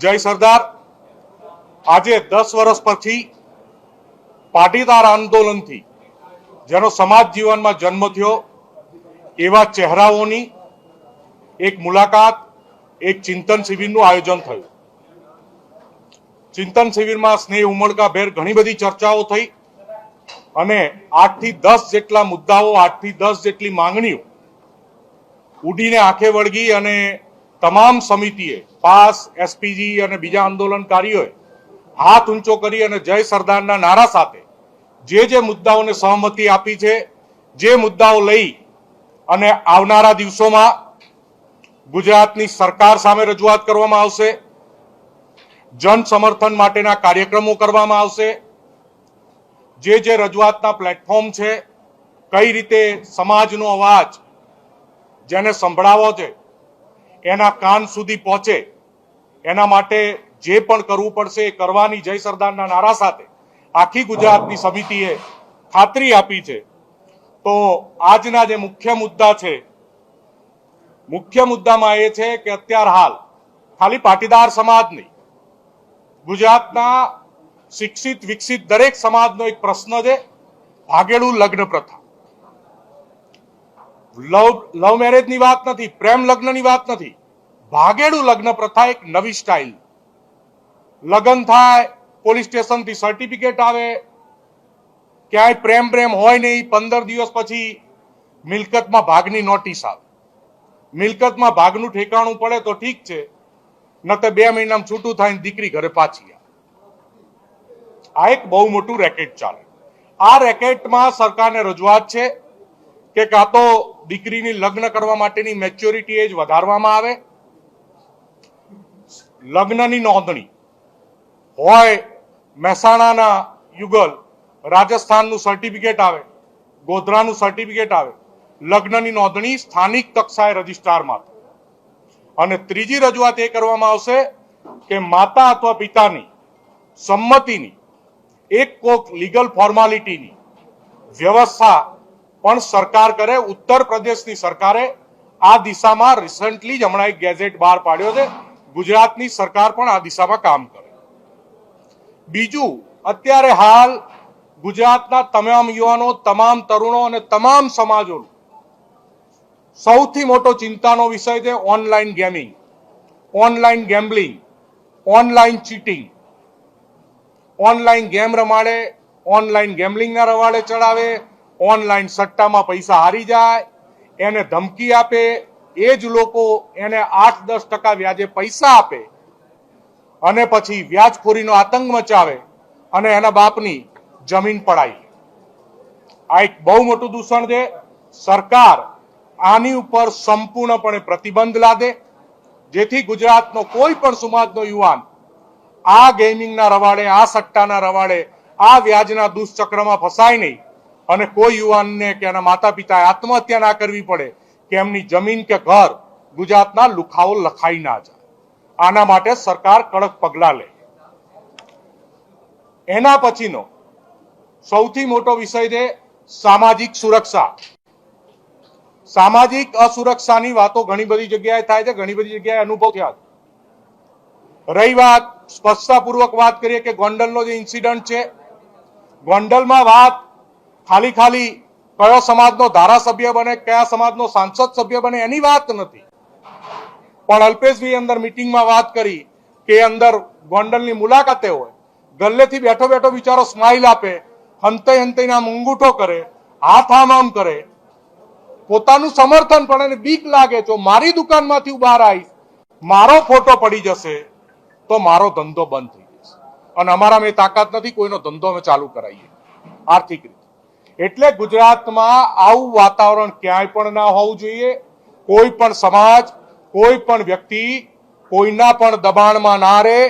જય સરદાર. આજે દસ વર્ષ પછી પાટીદાર આંદોલનથી જેનો સમાજ જીવનમાં જન્મ થયો, એવા ચહેરાઓની એક મુલાકાત, એક ચિંતન શિબિરનું આયોજન થયું. ચિંતન શિબિરમાં સ્નેહ ઉમળકા ભેર ઘણી બધી ચર્ચાઓ થઈ અને આઠથી દસ જેટલા મુદ્દાઓ આઠથી દસ જેટલી માંગણીઓ ઉડીને આંખે વળગી અને તમામ સમિતિએ, પાસ એસપીજી અને બીજા આંદોલનકારીઓએ હાથ ઊંચો કરી અને જય સરદારના નારા સાથે જે જે મુદ્દાઓને સહમતિ આપી છે, જે મુદ્દાઓ લઈ અને આવનારા દિવસોમાં ગુજરાતની સરકાર સામે રજૂઆત કરવામાં આવશે, જન સમર્થન માટેના કાર્યક્રમો કરવામાં આવશે, જે જે રજૂઆતના પ્લેટફોર્મ છે, કઈ રીતે સમાજનો અવાજ જેને સંભળાવો છે એના કાન સુધી પહોંચે. એના માટે જે પણ કરવું પડશે એ કરવાની જય સરદારના નારા સાથે આખી ગુજરાતની સમિતિએ ખાતરી આપી છે. તો આજના જે મુખ્ય મુદ્દા છે, મુખ્ય મુદ્દામાં એ છે કે અત્યાર હાલ ખાલી પાટીદાર સમાજ નહીં ગુજરાતના શિક્ષિત, વિકસિત દરેક સમાજનો એક પ્રશ્ન છે, ભાગેડું લગ્ન પ્રથા. લવ લવ મેરેજની વાત નથી, પ્રેમ લગ્નની વાત નથી. ભાગેડું લગ્ન પ્રથા એક નવી સ્ટાઇલ લગ્ન થાય પોલીસ સ્ટેશનથી સર્ટિફિકેટ આવે. ક્યાંય પ્રેમ પ્રેમ હોય નહીં, પંદર દિવસ પછી મિલકતમાં ભાગની નોટિસ આવે. મિલકતમાં ભાગનું ઠેકાણું પડે તો ઠીક છે ન તો બે મહિનામાં છૂટું થાય દીકરી ઘરે પાછી આવે. આ એક બહુ મોટું રેકેટ ચાલે. આ રેકેટમાં સરકારને રજૂઆત છે કે કાં તો દીકરીની લગ્ન કરવા માટેની મેચ્યોરિટી એજ વધારવામાં આવે લગ્નની નોંધણી હોય મહેસાણાના યુગલ, રાજસ્થાનનું સર્ટિફિકેટ આવે, ગોધરાનું સર્ટિફિકેટ આવે, લગ્નની નોંધણી સ્થાનિક કક્ષાએ રજિસ્ટ્રારમાં થાય. અને ત્રીજી રજૂઆત એ કરવામાં આવશે કે માતા અથવા પિતાની સંમતિની એક કોક લીગલ ફોર્માલિટીની વ્યવસ્થા પણ સરકાર કરે, ઉત્તર પ્રદેશની સરકારે આ દિશામાં રિસન્ટલી જ હમણાં એક ગેઝેટ બહાર પાડ્યો છે ગુજરાતની સરકાર પણ આ દિશામાં કામ કરે. બીજું, અત્યારે હાલ ગુજરાતના તમામ યુવાનો, તમામ તરુણો અને તમામ સમાજો સૌથી મોટો ચિંતાનો વિષય છે online gaming, online gambling, online cheating. Online game રમાડે, ઓનલાઈન ગેમ્બલિંગના રવાડે ચડાવે, ઓનલાઈન સટ્ટામાં પૈસા હારી જાય, એને ધમકી આપે એ જ લોકો એને આઠ દસ ટકા વ્યાજે પૈસા આપે અને પછી વ્યાજખોરીનો આતંક મચાવે અને એના બાપની જમીન પડાઈ આ એક બહુ મોટું દૂષણ છે. સરકાર આની ઉપર સંપૂર્ણપણે પ્રતિબંધ લાદે. જેથી ગુજરાતનો કોઈ પણ સમાજનો યુવાન આ ગેમિંગના રવાડે, આ સટ્ટાના રવાડે, આ વ્યાજના દુષ્ચક્રમાં ફસાય નહીં અને કોઈ યુવાનને કે એના માતા પિતાએ આત્મહત્યા ના કરવી પડે કે એમની જમીન કે ઘર ગુજરાતના લુખાઓ લખાઈ ના જાય. આના માટે સરકાર કડક પગલા લે. એના પછીનો સૌથી મોટો વિષય છે સામાજિક સુરક્ષા. સામાજિક અસુરક્ષાની વાતો ઘણી બધી જગ્યાએ થાય છે, ઘણી બધી જગ્યાએ અનુભવ થયા રહી વાત સ્પષ્ટતાપૂર્વક વાત કરીએ કે ગોંડલનો જે ઇન્સિડન્ટ છે, ગોંડલમાં વાત ખાલી ખાલી કયો સમાજનો ધારાસભ્ય બને, કયા સમાજનો સાંસદ સભ્ય બને, એની વાત નથી. પણ અલ્પેશભાઈ અંદર મિટિંગમાં વાત કરી કે અંદર ગોંડલની મુલાકાતે હોય, ગલ્લેથી બેઠો બેઠો બિચારો સ્માઇલ આપે હંતે હંતે મુંગુઠો કરે, હાથ આમ આમ કરે. પોતાનું સમર્થન પણ એને બીક લાગે, જો મારી દુકાનમાંથી હું બહાર આવીશ, મારો ફોટો પડી જશે, તો મારો ધંધો બંધ થઈ જશે. અને અમારામાં તાકાત નથી, કોઈનો ધંધો અમે ચાલુ કરાવીએ. આર્થિક રીતે. એટલે ગુજરાતમાં આવું વાતાવરણ ક્યાંય પણ ના હોવું જોઈએ. કોઈ પણ સમાજ, કોઈ પણ વ્યક્તિ કોઈના પણ દબાણમાં ના રહે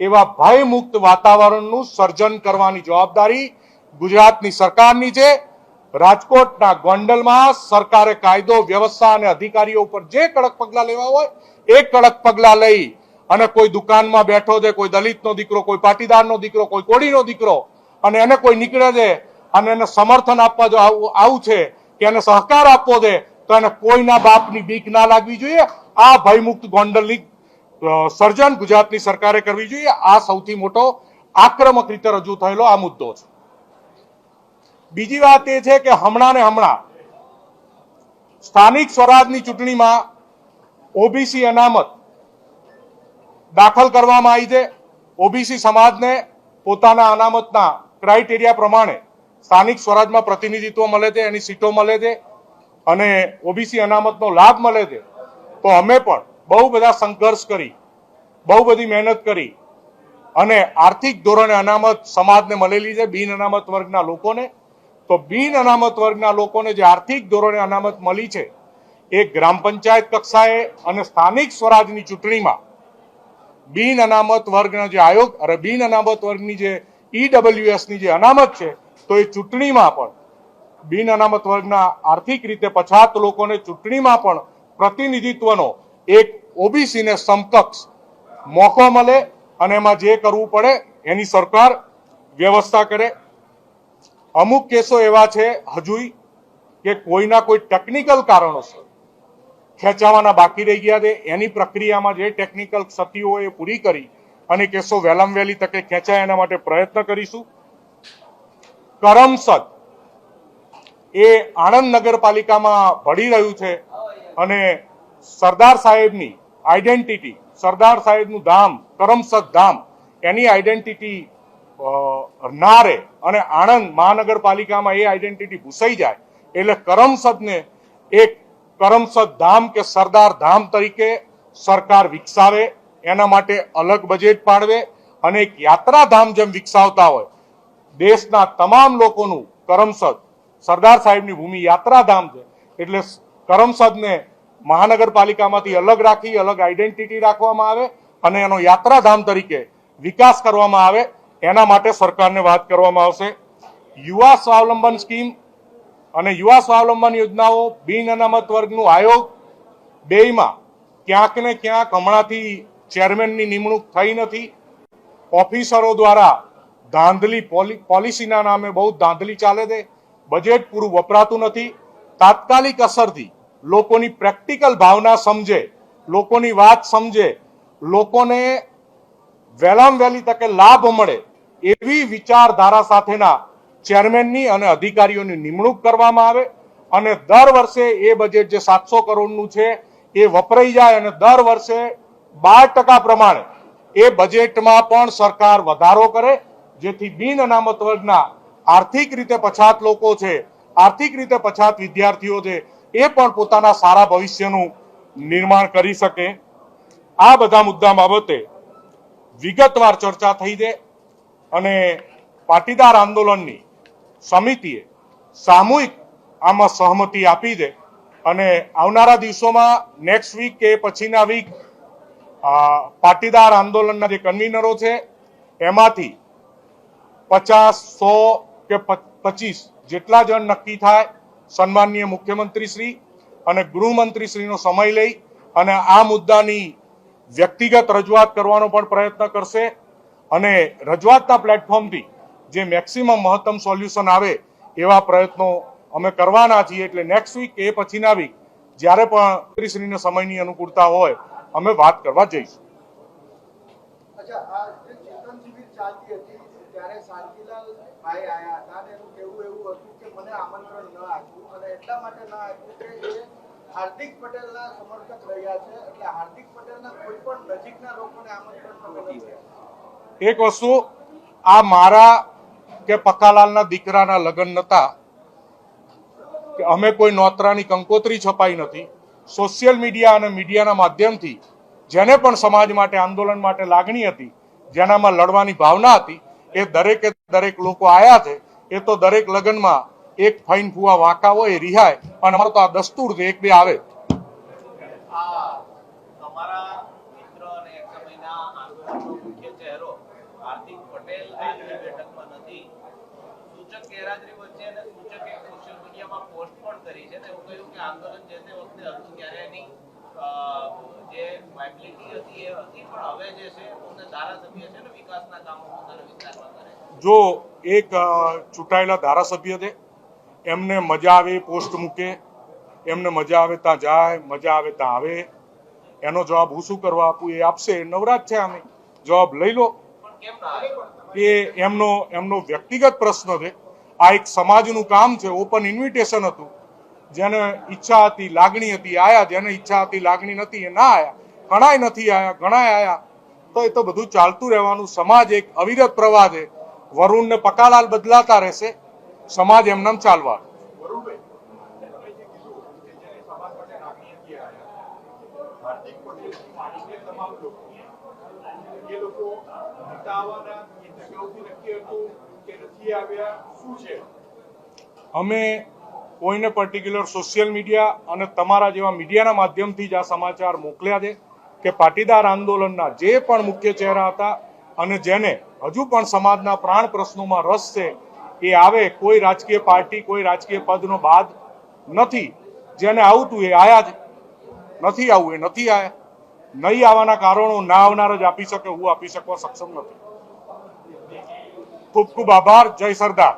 એવા ભયમુક્ત વાતાવરણનું સર્જન કરવાની જવાબદારી ગુજરાતની સરકારની છે. રાજકોટના ગોંડલમાં સરકારે કાયદો, વ્યવસ્થા અને અધિકારીઓ ઉપર જે કડક પગલા લેવા હોય એ કડક પગલા લઈ અને કોઈ દુકાનમાં બેઠો છે, કોઈ દલિતનો દીકરો, કોઈ પાટીદારનો દીકરો, કોઈ કોળીનો દીકરો અને એને કોઈ નીકળે છે અને એને સમર્થન આપવા જો આવું છે કે એને સહકાર આપવો છે તો એને કોઈના બાપની બીક ના લાગવી જોઈએ. આ ભયમુક્ત ગોંડલની અ, સર્જન ગુજરાતની સરકારે કરવી જોઈએ. આ સૌથી મોટો આક્રમક રીતે રજૂ થયેલો આ મુદ્દો છે. બીજી વાત એ છે કે હમણાં ને હમણાં સ્થાનિક સ્વરાજની ચૂંટણીમાં ઓબીસી અનામત દાખલ કરવામાં આવી છે. ઓબીસી સમાજને પોતાના અનામતના ક્રાઇટેરિયા પ્રમાણે સ્થાનિક સ્વરાજમાં પ્રતિનિધિત્વ મળે છે, એની સીટો મળે છે અને ઓબીસી અનામતનો લાભ મળે છે. તો અમે પણ બહુ બધા સંઘર્ષ કરી, બહુ બધી મહેનત કરી અને આર્થિક ધોરણે અનામત સમાજને મળેલી છે, બિન અનામત વર્ગના લોકોને. તો બિન અનામત વર્ગના લોકોને જે આર્થિક ધોરણે અનામત મળી છે, એ ગ્રામ પંચાયત કક્ષાએ અને સ્થાનિક સ્વરાજની ચૂંટણીમાં બિન અનામત વર્ગના જે આયોગ, અરે બિન અનામત વર્ગની જે ઈડબ્લ્યુએસની જે અનામત છે તો એ ચૂંટણીમાં પણ બિન અનામત વર્ગના આર્થિક રીતે પછાત લોકોને ચૂંટણીમાં પણ પ્રતિનિધિત્વનો એક ઓબીસીને સમકક્ષ મોકો મળે અને એમાં જે કરવું પડે એની સરકાર વ્યવસ્થા કરે. અમુક કેસો એવા છે હજુય કે કોઈના કોઈ ટેકનિકલ કારણોસર ખેંચાવાના બાકી રહી ગયા છે. એની પ્રક્રિયામાં જે ટેકનિકલ ક્ષતિઓ એ પૂરી કરી અને કેસો વહેલામ વહેલી તકે ખેંચાય એના માટે પ્રયત્ન કરીશું. કરમસદ. એ આણંદ નગરપાલિકામાં ભળી રહ્યું છે અને સરદાર સાહેબની આઈડેન્ટિટી સરદાર સાહેબનું ધામ, કરમસદ ધામ, એની આઈડેન્ટિટી ના રહે અને આણંદ મહાનગરપાલિકામાં એ આઈડેન્ટિટી ભૂસાઈ જાય એટલે કરમસદને એક કરમસદ ધામ કે સરદાર ધામ તરીકે સરકાર વિકસાવે, એના માટે અલગ બજેટ પાડવે અને એક યાત્રાધામ જેમ વિકસાવતા હોય. દેશના તમામ લોકોનું કરમસદ સરદાર સાહેબની ભૂમિ યાત્રાધામ છે. એટલે કરમસદને મહાનગરપાલિકામાંથી અલગ રાખી, અલગ આઈડેન્ટિટી રાખવામાં આવે અને એનો યાત્રાધામ તરીકે વિકાસ કરવામાં આવે. એના માટે સરકારને વાત કરવામાં આવશે. યુવા સ્વાવલંબન સ્કીમ અને યુવા સ્વાવલંબન યોજનાઓ બિન અનામત વર્ગનું આયોગ બેયમાં ક્યાંક ને ક્યાંક હમણાંથી ચેરમેનની નિમણૂક થઈ નથી. ઓફિસરો દ્વારા ધાંધલી પોલી- પોલિસીના નામે બહુ ધાંધલી ચાલે છે. બજેટ પૂરું વપરાતું નથી. તાત્કાલિક અસરથી લોકોની પ્રેક્ટિકલ ભાવના સમજે, લોકોની વાત સમજે, લોકોને વહેલામ વહેલી તકે લાભ મળે એવી વિચારધારા સાથેના ચેરમેનની અને અધિકારીઓની નિમણૂક કરવામાં આવે અને દર વર્ષે એ બજેટ જે સાતસો કરોડનું છે એ વપરાઈ જાય અને દર વર્ષે બાર ટકા પ્રમાણે એ બજેટમાં પણ સરકાર વધારો કરે જેથી બિન અનામત વર્ગના આર્થિક રીતે પછાત લોકો છે, આર્થિક રીતે પછાત વિદ્યાર્થીઓ છે, એ પણ પોતાના સારા ભવિષ્યનું નિર્માણ કરી શકે. આ બધા મુદ્દા બાબતે વિગતવાર ચર્ચા થઈ છે અને પાટીદાર આંદોલનની સમિતિએ સામૂહિક આમાં સહમતિ આપી દે અને આવનારા દિવસોમાં નેક્સ્ટ વીક કે પછીના વીક પાટીદાર આંદોલનના જે કન્વીનરો છે, એમાંથી પચાસ સો કે પચીસ જેટલા જણ નક્કી થાય સન્માનીય મુખ્યમંત્રી શ્રી અને ગૃહમંત્રી શ્રીનો સમય લઈ અને આ મુદ્દાની વ્યક્તિગત રજૂઆત કરવાનો પણ પ્રયત્ન કરશે અને રજૂઆતના પ્લેટફોર્મથી જે મેક્સિમમ મહત્તમ સોલ્યુશન આવે એવા પ્રયત્નો અમે કરવાના છીએ એટલે નેક્સ્ટ વીક એ પછીના વીક જ્યારે પણ મંત્રીશ્રીને સમયની અનુકૂળતા હોય, અમે વાત કરવા જઈશું અચ્છા આ જે ચેતન શિબિર ચાલતી હતી ત્યારે શાંતિલાલ ભાઈ આયા હતા સમર્થક રહ્યા છે. એટલે હાર્દિક પટેલના કોઈ પણ નજીકના લોકોને આમંત્રણ. એક વસ્તુ, આ મારા કે પક્કાલાલના દીકરાના લગ્ન નતા, કે અમે કોઈ નોતરાની કંકોત્રી છપાઈ નથી. સોશિયલ મીડિયા અને મીડિયાના માધ્યમથી જેને પણ સમાજ માટે, આંદોલન માટે લાગણી હતી, જેનામાં લડવાની ભાવના હતી એ દરેકે દરેક લોકો આયા છે, એ તો દરેક લગ્નમાં એક ફાઇન ફુવા વાંકા હોય, રિહાય અને અમારો તો આ દસ્તુર છે, એક બે આવે આ તમારા મિત્ર અને એક સમયના આંદોલનનો મુખ્ય ચહેરો હાર્દિક પટેલ આજની બેઠકમાં નથી સૂચક ગેરહાજરી વચ્ચે અને સૂચકે સોશિયલ મીડિયામાં પોસ્ટ પણ કરી છે અને એવું કહ્યું કે આંદોલન જે તે વખતે હતું ત્યારે એની અ, જે વાયબિલિટી હતી એ હતી પણ હવે જે છે પોતે ધારાસભ્ય છે ને વિકાસના કામો પોતાના વિસ્તારમાં કરે છે જો એક ચૂંટાયેલા ધારાસભ્ય છે એમને મજા આવે પોસ્ટ મૂકે એમને મજા આવે ત્યાં જાય મજા આવે ત્યાં આવે એનો જવાબ હું શું કરવા આપું એ આપશે નવરાજ છે અમે જવાબ લઈ લો? એ એમનો એમનો વ્યક્તિગત પ્રશ્ન છે આ એક સમાજનું કામ છે ઓપન ઇન્વિટેશન હતું જેને ઈચ્છા હતી લાગણી હતી આયા જેને ઈચ્છા હતી લાગણી નથી એ ના આયા. ઘણાય નથી આયા ઘણાય આવ્યા તો એ તો બધું ચાલતું રહેવાનું. સમાજ એક અવિરત પ્રવાહ છે. વરુણ ને પકાલાલ બદલાતા રહેશે. સમાજ એમનામ ચાલવા. આવ્યા? અમે કોઈને પર્ટિક્યુલર સોશિયલ મીડિયા અને તમારા જેવા મીડિયાના માધ્યમથી જ આ સમાચાર મોકલ્યા છે. કે પાટીદાર આંદોલનના જે પણ મુખ્ય ચહેરા હતા અને જેને હજુ પણ સમાજના પ્રાણ પ્રશ્નોમાં રસ છે, એ આવે કોઈ રાજકીય પાર્ટી, કોઈ રાજકીય પદનો બાદ નથી. જેને આવતું એ આયા જ નથી આવવું એ નથી આયા. નહીં આવવાના કારણો ના આવનાર જ આપી શકે, હું આપી શકવા સક્ષમ નથી. ખૂબ ખૂબ આભાર. જય સરદાર.